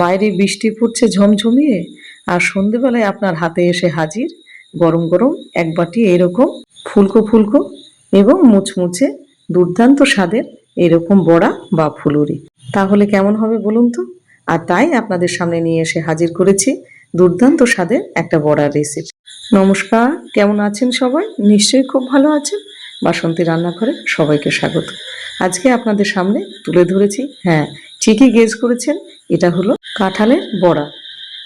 বাইরে বৃষ্টি পড়ছে ঝমঝমিয়ে, আর সন্ধেবেলায় আপনার হাতে এসে হাজির। গরম গরম এক বাটি এরকম ফুলকো ফুলকো এবং মুচমুচে দুর্দান্ত স্বাদের এরকম বড়া বা ফুলুরি। তাহলে কেমন হবে বলুন তো? আর তাই আপনাদের সামনে নিয়ে এসে হাজির করেছি দুর্দান্ত স্বাদের একটা বড়ার রেসিপি নমস্কার, কেমন আছেন সবাই? নিশ্চয়ই খুব ভালো আছেন। বাসন্তী রান্নাঘরে সবাইকে স্বাগত। আজকে আপনাদের সামনে তুলে ধরেছি হ্যাঁ ঠিকই গেজ করেছেন এটা হলো কাঁঠালের বড়া।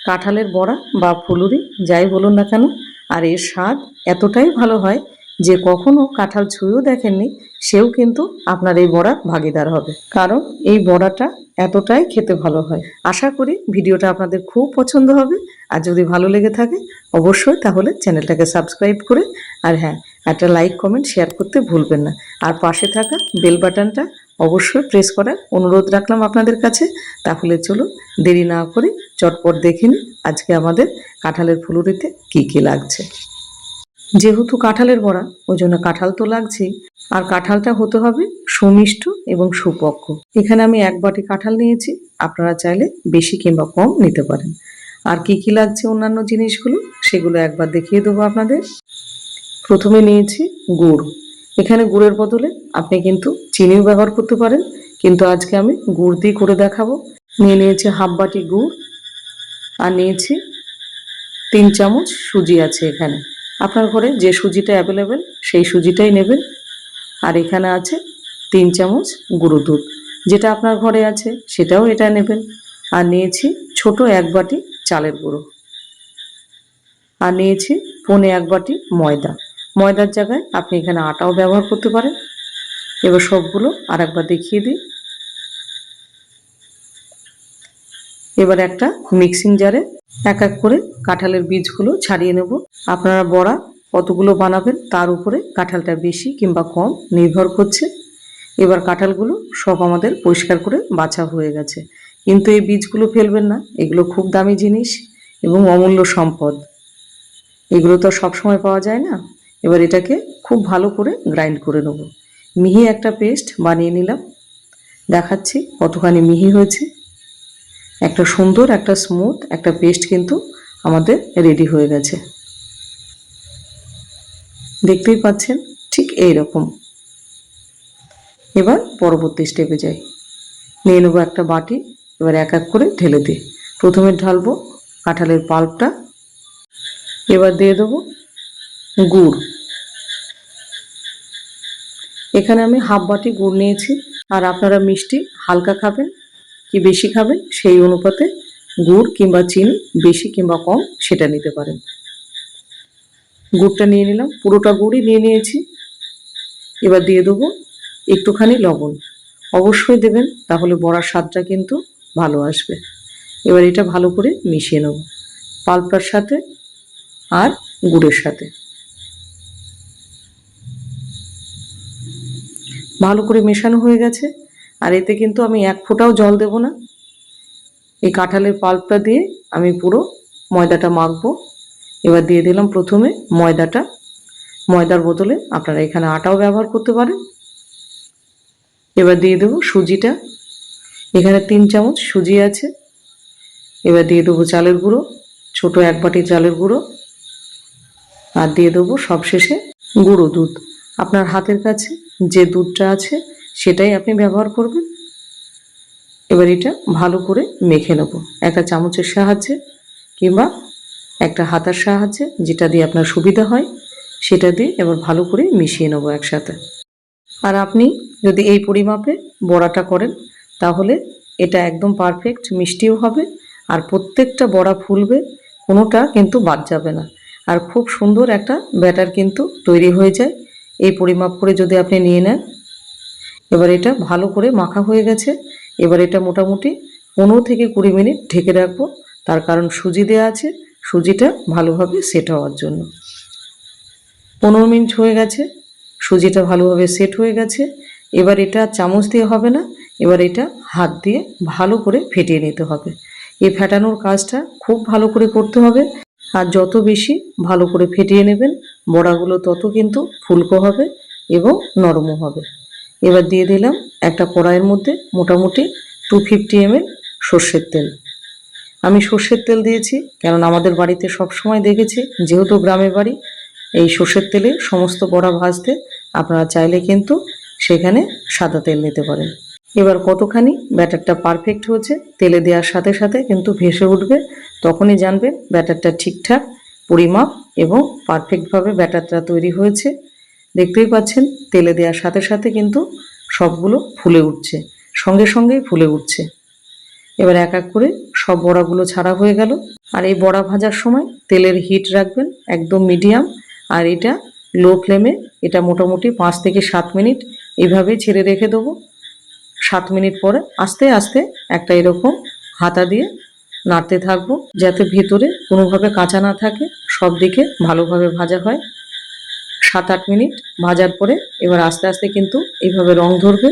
কাঁঠালের বড়া বা ফুলুরি, যাই বলুন না কেন, আর এর স্বাদ এতটাই ভালো হয় যে কখনো কাঁঠাল ছুঁয়েও দেখেননি, সেও কিন্তু আপনার এই বড়ার ভাগিদার হবে। কারণ এই বড়াটা এতটাই খেতে ভালো হয়। আশা করি ভিডিওটা আপনাদের খুব পছন্দ হবে। আর যদি ভালো লেগে থাকে, অবশ্যই তাহলে চ্যানেলটাকে সাবস্ক্রাইব করে, আর হ্যাঁ একটা লাইক, কমেন্ট, শেয়ার করতে ভুলবেন না। আর পাশে থাকা বেল বাটনটা অবশ্যই প্রেস করার অনুরোধ রাখলাম আপনাদের কাছে। তাহলে চলুন দেরি না করে চটপট দেখে আজকে আমাদের কাঁঠালের ফুলুরিতে কি কি লাগছে। যেহেতু কাঁঠালের বড়া, ওই জন্য কাঁঠাল তো লাগছেই। আর কাঁঠালটা হতে হবে সুমিষ্ট এবং সুপক্ষ এখানে আমি এক বাটি কাঁঠাল নিয়েছি, আপনারা চাইলে বেশি কিংবা কম নিতে পারেন। আর কি কি লাগছে অন্যান্য জিনিসগুলো, সেগুলো একবার দেখিয়ে দেবো আপনাদের। প্রথমে নিয়েছি গুড়। এখানে গুড়ের বদলে আপনি কিন্তু চিনিও ব্যবহার করতে পারেন। কিন্তু আজকে আমি গুড় দিয়ে করে দেখাবো। নিয়ে নিয়েছি হাফ বাটি গুড় আর নিয়েছি তিন চামচ সুজি আছে এখানে। আপনার ঘরে যে সুজিটা অ্যাভেলেবেল সেই সুজিটাই নেবেন। আর এখানে আছে তিন চামচ গুঁড়ো দুধ। যেটা আপনার ঘরে আছে সেটাও এটা নেবেন। আর নিয়েছি ছোট এক বাটি চালের গুঁড়ো। আর নিয়েছি পনে এক বাটি ময়দা। ময়দার জায়গায় আপনি এখানে আটাও ব্যবহার করতে পারেন। এবার সবগুলো আর একবার দেখিয়ে দিই। এবার একটা মিক্সিং জারে এক এক করে কাঁঠালের বীজগুলো ছাড়িয়ে নেব। আপনারা বড়া কতগুলো বানাবেন তার উপরে কাঁঠালটা বেশি কিংবা কম নির্ভর করছে। এবার কাঁঠালগুলো সব আমাদের পরিষ্কার করে বাছা হয়ে গেছে। কিন্তু এই বীজগুলো ফেলবেন না, এগুলো খুব দামি জিনিস এবং অমূল্য সম্পদ। এগুলো তো সবসময় পাওয়া যায় না। এবার এটাকে খুব ভালো করে গ্রাইন্ড করে নেব। মিহি একটা পেস্ট বানিয়ে নিলাম। দেখাচ্ছি কতখানি মিহি হয়েছে। একটা সুন্দর, একটা স্মুথ একটা পেস্ট কিন্তু আমাদের রেডি হয়ে গেছে। দেখতেই পাচ্ছেন, ঠিক এই রকম এবার পরবর্তী স্টেপে যাই। নিয়ে নেব একটা বাটি, এবার এক এক করে ঢেলে দিই। প্রথমে ঢালবো কাঁঠালের পাল্পটা এবার দিয়ে দেবো গুড়। এখানে আমি হাফ বাটি গুড় নিয়েছি। আর আপনারা মিষ্টি হালকা খাবেন কি বেশি খাবেন সেই অনুপাতে গুড় কিংবা চিনি বেশি কিংবা কম সেটা নিতে পারেন। গুড়টা নিয়ে নিলাম, পুরোটা গুড়ই নিয়ে নিয়েছি। এবার দিয়ে দেবো একটুখানি লবণ। অবশ্যই দেবেন, তাহলে বড়ার স্বাদটা কিন্তু ভালো আসবে। এবার এটা ভালো করে মিশিয়ে নেব, পাল্পটার সাথে আর গুড়ের সাথে। ভালো করে মেশানো হয়ে গেছে। আর এতে কিন্তু আমি এক ফোঁটাও জল দেব না। এই কাঁঠালের পাল্পটা দিয়ে আমি পুরো ময়দাটা মাখবো। এবার দিয়ে দিলাম প্রথমে ময়দাটা। ময়দার বদলে আপনারা এখানে আটাও ব্যবহার করতে পারেন। এবার দিয়ে দেবো সুজিটা। এখানে তিন চামচ সুজি আছে। এবার দিয়ে দেবো চালের গুঁড়ো, ছোট এক বাটি চালের গুঁড়ো। আর দিয়ে দেবো সবশেষে গুঁড়ো দুধ। আপনার হাতের কাছে যে দুধটা আছে সেটাই আপনি ব্যবহার করবেন। এবার এটা ভালো করে মেখে নেব। একটা চামচের সাহায্যে কিংবা একটা হাতার সাহায্যে যেটা দিয়ে আপনার সুবিধা হয়, সেটা দিয়ে এবার ভালো করে মিশিয়ে নেব একসাথে। আর আপনি যদি এই পরিমাপে বড়াটা করেন, তাহলে এটা একদম পারফেক্ট মিষ্টিও হবে আর প্রত্যেকটা বড়া ফুলবে, কোনোটা কিন্তু বাদ যাবে না। আর খুব সুন্দর একটা ব্যাটার কিন্তু তৈরি হয়ে যায়। এই পরিমাপ করে যদি আপনি নিয়ে নেন, এবার এটা ভালো করে মাখা হয়ে গেছে। এবার এটা মোটামুটি পনেরো থেকে কুড়ি মিনিট ঢেকে রাখব। তার কারণ সুজি দেওয়া আছে, সুজিটা ভালোভাবে সেট হওয়ার জন্য। পনেরো মিনিট হয়ে গেছে, সুজিটা ভালোভাবে সেট হয়ে গেছে। এবার এটা চামচ দিয়ে হবে না, এবার এটা হাত দিয়ে ভালো করে ফেটিয়ে নিতে হবে। এই ফেটানোর কাজটা খুব ভালো করে করতে হবে। আর যত বেশি ভালো করে ফেটিয়ে নেবেন বড়াগুলো তত কিন্তু ফুলকো হবে এবং নরমও হবে। এবার দিয়ে দিলাম একটা কড়াইয়ের মধ্যে মোটামুটি টু ফিফটি এমএল সর্ষের তেল। আমি সর্ষের তেল দিয়েছি, কেননা আমাদের বাড়িতে সব সময় দেখেছি, যেহেতু গ্রামের বাড়ি, এই সর্ষের তেলে সমস্ত বড়া ভাজতে আপনারা চাইলে কিন্তু সেখানে সাদা তেল নিতে পারেন। এবার কতখানি, ব্যাটারটা পারফেক্ট হয়েছে, তেলে দেওয়ার সাথে সাথে কিন্তু ভেসে উঠবে, তখনই জানবেন ব্যাটারটা ঠিকঠাক পরিমাপ এবং পারফেক্টভাবে ব্যাটারটা তৈরি হয়েছে। দেখতেই পাচ্ছেন, তেলে দেওয়ার সাথে সাথে কিন্তু সবগুলো ফুলে উঠছে, সঙ্গে সঙ্গেই ফুলে উঠছে। এবার এক এক করে সব বড়াগুলো ছাড়া হয়ে গেল। আর এই বড়া ভাজার সময় তেলের হিট রাখবেন একদম মিডিয়াম আর এটা লো ফ্লেমে এটা মোটামুটি পাঁচ থেকে সাত মিনিট এইভাবেই ছেড়ে রেখে দেবো। সাত মিনিট পরে আস্তে আস্তে একটা এরকম হাতা দিয়ে নাড়তে থাকব, যাতে ভেতরে কোনোভাবে কাঁচা না থাকে, সব দিকে ভালোভাবে ভাজা হয়। সাত আট মিনিট ভাজার পরে এবার আস্তে আস্তে কিন্তু এইভাবে রং ধরবে।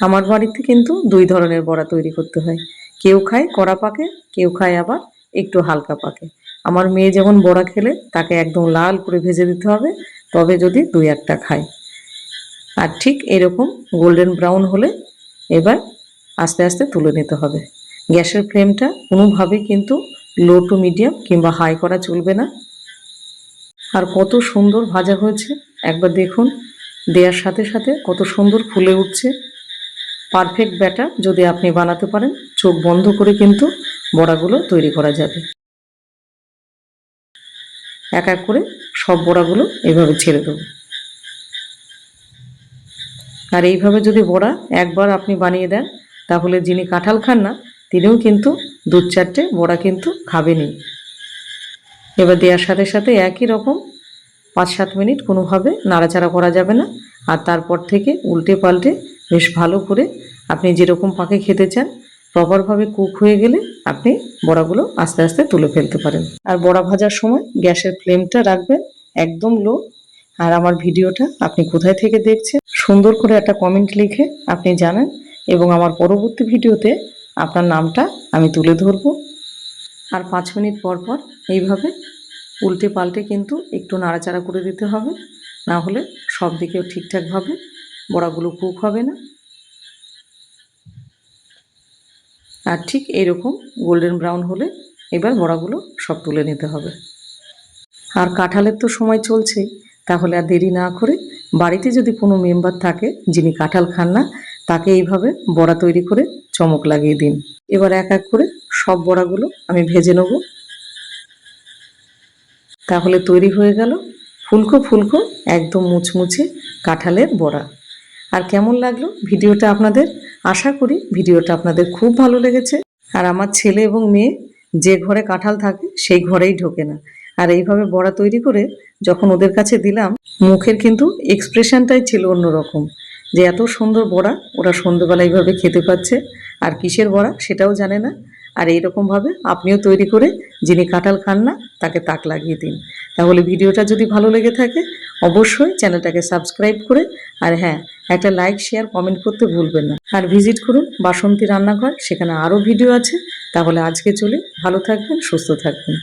আমার বাড়িতে কিন্তু দুই ধরনের বড়া তৈরি করতে হয়। কেউ খায় কড়া পাকে, কেউ খায় আবার একটু হালকা পাকে। আমার মেয়ে যেমন বড়া খেলে তাকে একদম লাল করে ভেজে দিতে হবে, তবে যদি দুই একটা খায়। আর ঠিক এরকম গোল্ডেন ব্রাউন হলে এবার আস্তে আস্তে তুলে নিতে হবে। গ্যাসের ফ্লেমটা কোনোভাবেই কিন্তু লো টু মিডিয়াম কিংবা হাই করা চলবে না। আর কত সুন্দর ভাজা হয়েছে। একবার দেখুন, দেওয়ার সাথে সাথে কত সুন্দর ফুলে উঠছে। পারফেক্ট ব্যাটার যদি আপনি বানাতে পারেন, চোখ বন্ধ করে কিন্তু বড়াগুলো তৈরি করা যাবে। এক এক করে সব বড়াগুলো এভাবে ছেড়ে দেবো। আর এইভাবে যদি বড়া একবার আপনি বানিয়ে দেন, তাহলে যিনি কাঁঠাল খান না তিনিও কিন্তু দু চারটে, বড়া কিন্তু খাবেনই। এবার দেওয়ার সাথে সাথে একই রকম পাঁচ সাত মিনিট কোনোভাবে নাড়াচাড়া করা যাবে না। আর তারপর থেকে উল্টে পাল্টে বেশ ভালো করে আপনি যেরকম পাকে খেতে চান প্রপারভাবে কুক হয়ে গেলে আপনি বড়াগুলো আস্তে আস্তে তুলে ফেলতে পারেন। আর বড়া ভাজার সময় গ্যাসের ফ্লেমটা রাখবেন একদম লো। আর আমার ভিডিওটা আপনি কোথায় থেকে দেখছেন, সুন্দর করে একটা কমেন্ট লিখে আপনি জানান। এবং আমার পরবর্তী ভিডিওতে আপনার নামটা আমি তুলে ধরবো। আর পাঁচ মিনিট পর পর এইভাবে উল্টে পাল্টে কিন্তু একটু নাড়াচাড়া করে দিতে হবে। না হলে সব দিকেও ঠিকঠাকভাবে বড়াগুলো কুক হবে না। আর ঠিক এইরকম গোল্ডেন ব্রাউন হলে এবার বড়াগুলো সব তুলে নিতে হবে। আর কাঁঠালের তো সময় চলছেই তাহলে আর দেরি না করে বাড়িতে যদি কোনো মেম্বার থাকে যিনি কাঁঠাল খান না তাকে এইভাবে বড়া তৈরি করে চমক লাগিয়ে দিন। এবার এক এক করে সব বড়াগুলো আমি ভেজে নেব। তাহলে তৈরি হয়ে গেল ফুলকো ফুলকো একদম মুচমুচে কাঁঠালের বড়া। আর কেমন লাগল ভিডিওটা আপনাদের? আশা করি ভিডিওটা আপনাদের খুব ভালো লেগেছে। আর আমার ছেলে এবং মেয়ে যে ঘরে কাঁঠাল থাকে সেই ঘরেই ঢোকে না। আর এইভাবে বড়া তৈরি করে যখন ওদের কাছে দিলাম, মুখের কিন্তু এক্সপ্রেশনটাই ছিল অন্যরকম। যে এত সুন্দর বড়া, ওরা সন্ধ্যেবেলা এইভাবে খেতে পাচ্ছে। আর কিসের বড়া, সেটাও জানে না। আর এইরকমভাবে আপনিও তৈরি করে, যিনি কাঁঠাল খান না, তাকে তাক লাগিয়ে দিন। তাহলে ভিডিওটা যদি ভালো লেগে থাকে, অবশ্যই চ্যানেলটাকে সাবস্ক্রাইব করে, আর হ্যাঁ একটা লাইক, শেয়ার, কমেন্ট করতে ভুলবেন না। আর ভিজিট করুন বাসন্তী রান্নাঘর, সেখানে আরও ভিডিও আছে। তাহলে আজকে চলে ভালো থাকবেন, সুস্থ থাকবেন।